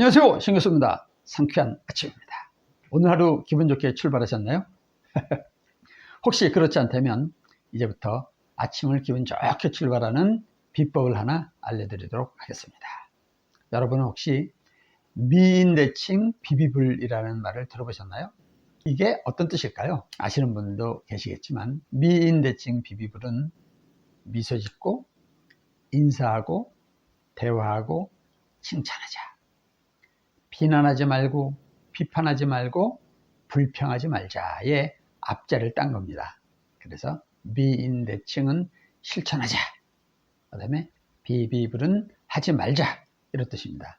안녕하세요. 신 교수입니다. 상쾌한 아침입니다. 오늘 하루 기분 좋게 출발하셨나요? 혹시 그렇지 않다면 이제부터 아침을 기분 좋게 출발하는 비법을 하나 알려드리도록 하겠습니다. 여러분은 혹시 미인대칭 비비불이라는 말을 들어보셨나요? 이게 어떤 뜻일까요? 아시는 분도 계시겠지만 미인대칭 비비불은 미소 짓고 인사하고 대화하고 칭찬하자. 비난하지 말고 비판하지 말고 불평하지 말자의 앞자를 딴 겁니다. 그래서 미인 대칭은 실천하자. 그 다음에 비비불은 하지 말자. 이런 뜻입니다.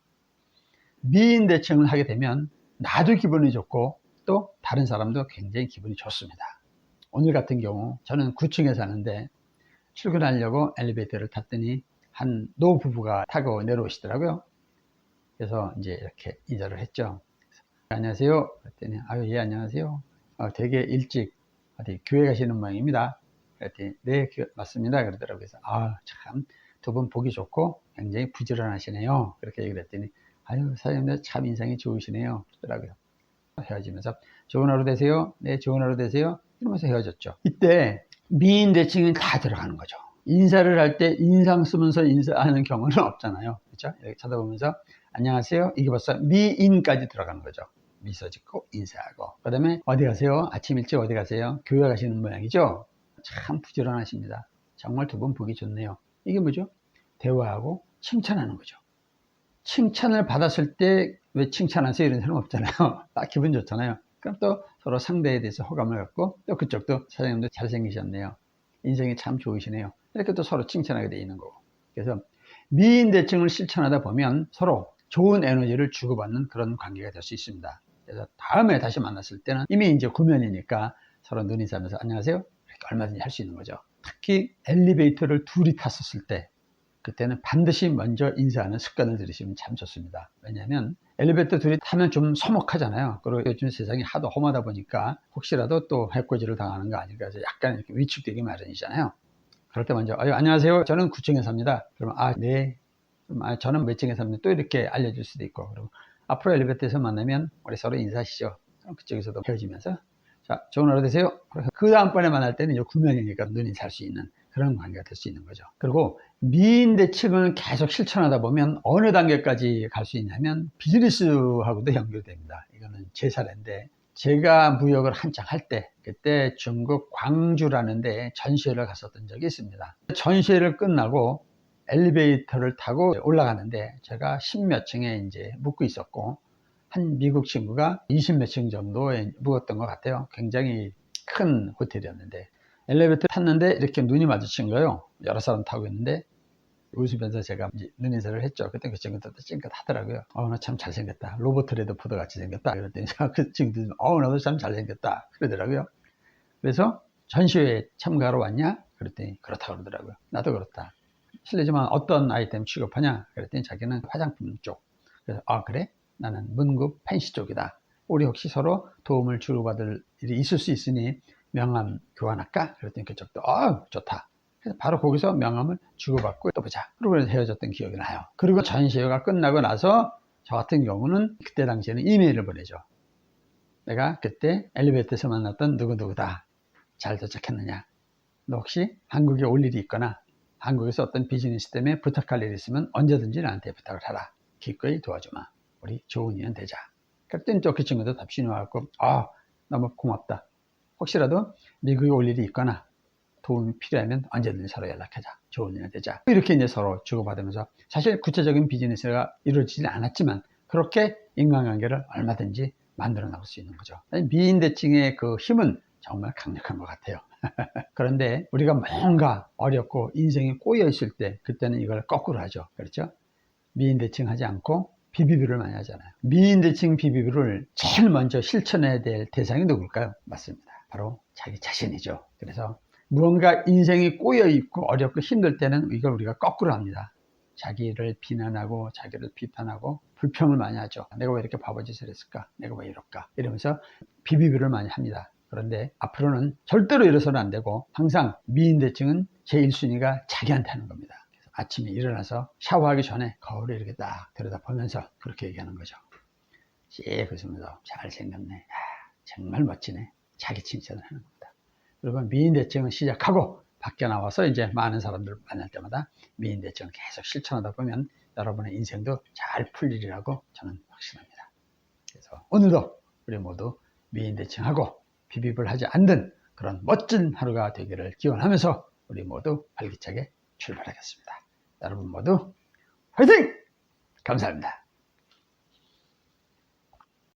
미인 대칭을 하게 되면 나도 기분이 좋고 또 다른 사람도 굉장히 기분이 좋습니다. 오늘 같은 경우 저는 9층에 사는데 출근하려고 엘리베이터를 탔더니 한 노부부가 타고 내려오시더라고요. 그래서 이제 이렇게 인사를 했죠. 안녕하세요. 그랬더니 아유 예 안녕하세요. 어, 되게 일찍 어디 교회 가시는 모양입니다. 그랬더니 네 교- 맞습니다. 그러더라고요. 그래서 아 참 두 분 보기 좋고 굉장히 부지런하시네요. 그렇게 얘기를 했더니 아유 사장님 참 인상이 좋으시네요. 그러더라고요. 헤어지면서 좋은 하루 되세요. 네 좋은 하루 되세요. 이러면서 헤어졌죠. 이때 미인 대칭이 다 들어가는 거죠. 인사를 할 때 인상 쓰면서 인사하는 경우는 없잖아요. 그렇죠? 이렇게 쳐다보면서 안녕하세요. 이게 벌써 미인까지 들어가는 거죠. 미소 짓고 인사하고. 그 다음에 어디 가세요? 아침 일찍 어디 가세요? 교회 가시는 모양이죠? 참 부지런하십니다. 정말 두 분 보기 좋네요. 이게 뭐죠? 대화하고 칭찬하는 거죠. 칭찬을 받았을 때 왜 칭찬하세요? 이런 사람 없잖아요. 딱 기분 좋잖아요. 그럼 또 서로 상대에 대해서 호감을 갖고 또 그쪽도 사장님도 잘생기셨네요. 인생이 참 좋으시네요. 이렇게 또 서로 칭찬하게 돼 있는 거고. 그래서 미인 대칭을 실천하다 보면 서로 좋은 에너지를 주고받는 그런 관계가 될 수 있습니다. 그래서 다음에 다시 만났을 때는 이미 이제 구면이니까 서로 눈인사하면서 안녕하세요. 이렇게 얼마든지 할 수 있는 거죠. 특히 엘리베이터를 둘이 탔었을 때 그때는 반드시 먼저 인사하는 습관을 들이시면 참 좋습니다. 왜냐하면 엘리베이터 둘이 타면 좀 서먹하잖아요. 그리고 요즘 세상이 하도 험하다 보니까 혹시라도 또 해코지를 당하는 거 아닐까 해서 약간 이렇게 위축되기 마련이잖아요. 그럴 때 먼저 아유, 안녕하세요. 저는 9층에 삽니다. 그러면 아, 네. 아, 저는 몇 층에 삽니다. 또 이렇게 알려줄 수도 있고. 그리고 앞으로 엘리베이터에서 만나면 우리 서로 인사하시죠. 그쪽에서도 헤어지면서 자, 좋은 하루 되세요. 그 다음번에 만날 때는 이제 구면이니까 눈이 살수 있는 그런 관계가 될 수 있는 거죠. 그리고 미인 대칭을 계속 실천하다 보면 어느 단계까지 갈 수 있냐면 비즈니스하고도 연결됩니다. 이거는 제 사례인데 제가 무역을 한창 할 때 그때 중국 광주라는 데 전시회를 갔었던 적이 있습니다. 전시회를 끝나고 엘리베이터를 타고 올라가는데 제가 십몇 층에 이제 묵고 있었고 한 미국 친구가 20몇 층 정도에 묵었던 것 같아요. 굉장히 큰 호텔이었는데 엘리베이터 탔는데 이렇게 눈이 마주친 거예요. 여러 사람 타고 있는데 웃으면서 제가 이제 눈인사를 했죠. 그때 그 친구도 찡긋 하더라고요. 어, 나 참 잘생겼다. 로버트 레드포드 같이 생겼다. 그랬더니 그 친구도 어, 나도 참 잘생겼다. 그러더라고요. 그래서 전시회에 참가하러 왔냐? 그랬더니 그렇다 그러더라고요. 나도 그렇다. 실례지만 어떤 아이템 취급하냐? 그랬더니 자기는 화장품 쪽. 그래서 아 그래? 나는 문구 펜시 쪽이다. 우리 혹시 서로 도움을 주고받을 일이 있을 수 있으니 명함 교환할까? 그랬더니 그쪽도 아 좋다. 그래서 바로 거기서 명함을 주고받고 또 보자. 그러고 헤어졌던 기억이 나요. 그리고 전시회가 끝나고 나서 저 같은 경우는 그때 당시에는 이메일을 보내죠. 내가 그때 엘리베이터에서 만났던 누구누구다. 잘 도착했느냐? 너 혹시 한국에 올 일이 있거나 한국에서 어떤 비즈니스 때문에 부탁할 일이 있으면 언제든지 나한테 부탁을 하라. 기꺼이 도와주마. 우리 좋은 인연 되자. 그랬더니 또 그 친구도 답신이 와갖고 아 너무 고맙다. 혹시라도 미국에 올 일이 있거나 도움이 필요하면 언제든지 서로 연락하자. 좋은 인연 되자. 이렇게 이제 서로 주고받으면서 사실 구체적인 비즈니스가 이루어지지 않았지만 그렇게 인간관계를 얼마든지 만들어 나갈 수 있는 거죠. 미인 대칭의 그 힘은 정말 강력한 것 같아요. 그런데 우리가 뭔가 어렵고 인생이 꼬여 있을 때 그때는 이걸 거꾸로 하죠. 그렇죠? 미인 대칭 하지 않고 비비비를 많이 하잖아요. 미인 대칭 비비비를 제일 먼저 실천해야 될 대상이 누굴까요? 맞습니다. 바로 자기 자신이죠. 그래서 무언가 인생이 꼬여 있고 어렵고 힘들 때는 이걸 우리가 거꾸로 합니다. 자기를 비난하고 자기를 비판하고 불평을 많이 하죠. 내가 왜 이렇게 바보 짓을 했을까? 내가 왜 이럴까? 이러면서 비비비를 많이 합니다. 그런데 앞으로는 절대로 이래서는 안 되고 항상 미인 대칭은 제 1순위가 자기한테 하는 겁니다. 아침에 일어나서 샤워하기 전에 거울에 이렇게 딱 들여다보면서 그렇게 얘기하는 거죠. 씩 웃으면서 잘생겼네. 야, 정말 멋지네. 자기 칭찬을 하는 겁니다. 그리고 미인대증을 시작하고 밖에 나와서 이제 많은 사람들 만날 때마다 미인대증을 계속 실천하다 보면 여러분의 인생도 잘 풀리리라고 저는 확신합니다. 그래서 오늘도 우리 모두 미인대칭하고 비비을 하지 않는 그런 멋진 하루가 되기를 기원하면서 우리 모두 활기차게 출발하겠습니다. 여러분 모두 화이팅! 감사합니다.